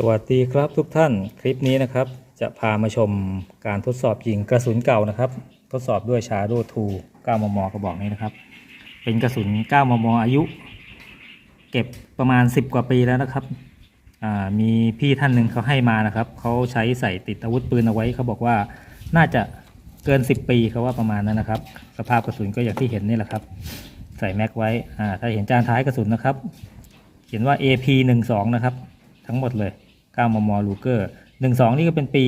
สวัสดีครับทุกท่านคลิปนี้นะครับ จะพามาชมการทดสอบยิงกระสุนเก่านะครับ ทดสอบด้วยชาโดทู9มมกระบอกนี้นะครับ เป็นกระสุน 9 มม อายุ เก็บประมาณ 10 กว่าปีแล้วนะครับมีพี่ท่านหนึ่งเขาให้มานะครับเขาใช้ใส่ติดอาวุธปืนเอาไว้เขาบอกว่าน่าจะเกิน 10 ปีเขาว่าประมาณนั้นนะครับ สภาพกระสุนก็อย่างที่เห็นนี่แหละครับ ใส่แม็กไว้ถ้าเห็นจานท้ายกระสุนนะครับ เขียนว่า AP 1 2 นะครับ ทั้งหมดเลย 9 มมลูเกอร์ 12 นี่ก็เป็นปี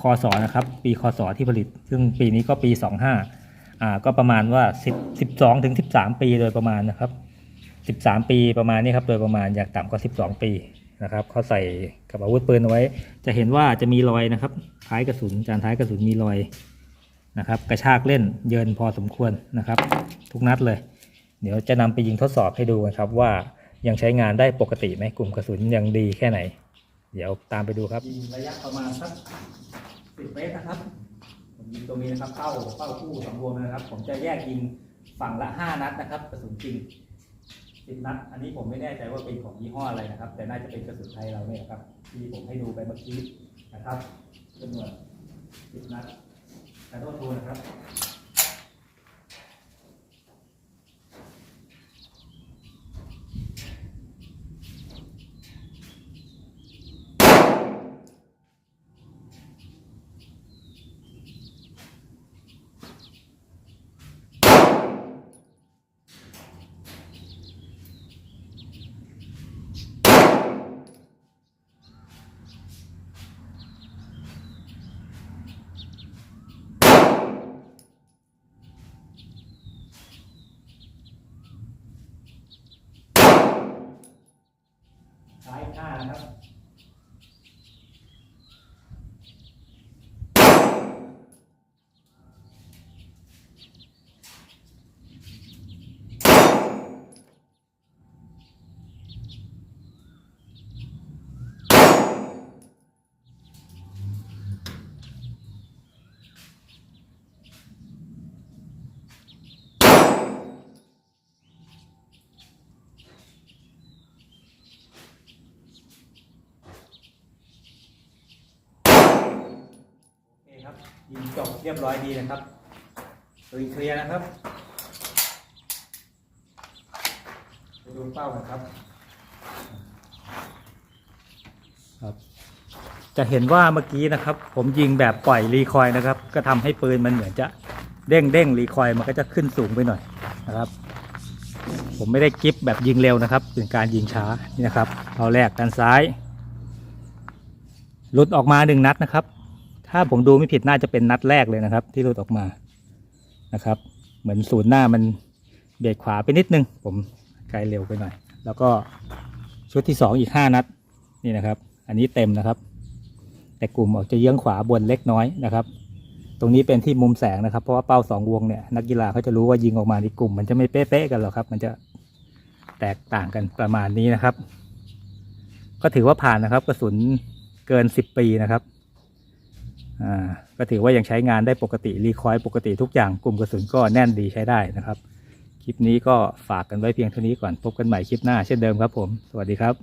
คศนะครับ ปีคศที่ผลิต ซึ่งปีนี้ก็ปี 25อ่าก็ประมาณว่า 10 12ถึง13 ปีโดยประมาณนะครับ 13 ปีประมาณนี้ครับโดยประมาณอยากต่ำกว่า 12 ปีนะครับเขาใส่กับอาวุธปืนเอาไว้ จะเห็นว่าจะมีรอยนะครับท้ายกระสุนจานท้ายกระสุนมีรอยนะครับ กระชากเล่นเยินพอสมควรนะครับ ทุกนัดเลย เดี๋ยวจะนำไปยิงทดสอบให้ดูนะครับว่ายังใช้งานได้ปกติไหมกลุ่มกระสุนยังดีแค่ไหน เดี๋ยวตามไปดูครับยิงระยะประมาณสักสิบเมตรนะครับผมยิงตรงนี้นะครับเป้าเป้าคู่สองวงนะครับ ผมจะแยกยิงฝั่งละห้านัดนะครับกระสุนจริงสิบนัด อันนี้ผมไม่แน่ใจว่าเป็นของยี่ห้ออะไรนะครับ แต่น่าจะเป็นกระสุนไทยเราเนี่ยครับที่ผมให้ดูไปเมื่อกี้นะครับจำนวนสิบนัดแต่โทษทูนะครับ ซ้ายหน้านะครับ ยิงจบเรียบร้อยดีนะครับปืนเคลียร์นะครับไปดูเป้ากันครับ ครับ จะเห็นว่าเมื่อกี้นะครับ ผมยิงแบบปล่อยรีคอยนะครับ ก็ทำให้ปืนมันเหมือนจะเด้งเด้งรีคอยมันก็จะขึ้นสูงไปหน่อยนะครับ ผมไม่ได้กิฟแบบยิงเร็วนะครับ เป็นการยิงช้านี่นะครับเอาแรกด้านซ้ายหลุดออกมาหนึ่งนัดนะครับ ถ้าผมดูไม่ผิดน่าจะเป็นนัดแรกเลยนะครับ ที่หลุดออกมานะครับ เหมือนศูนย์หน้ามันเบียดขวาไปนิดนึง ผมไกลเร็วไปหน่อย แล้วก็ชุดที่สองอีกห้านัดนี่นะครับ อันนี้เต็มนะครับ แต่กลุ่มออกจะเยื้องขวาบนเล็กน้อยนะครับ ตรงนี้เป็นที่มุมแสงนะครับ เพราะว่าเป้าสองวงเนี่ยนักกีฬาเขาจะรู้ว่ายิงออกมาในกลุ่ม มันจะไม่เป๊ะๆกันหรอกครับ มันจะแตกต่างกันประมาณนี้นะครับ ก็ถือว่าผ่านนะครับกระสุนเกินสิบปีนะครับ ก็ถือว่ายังใช้งานได้ปกติรีคอยล์ปกติทุกอย่างกลุ่มกระสุนก็แน่นดีใช้ได้นะครับ คลิปนี้ก็ฝากกันไว้เพียงเท่านี้ก่อนพบกันใหม่คลิปหน้าเช่นเดิมครับผม สวัสดีครับ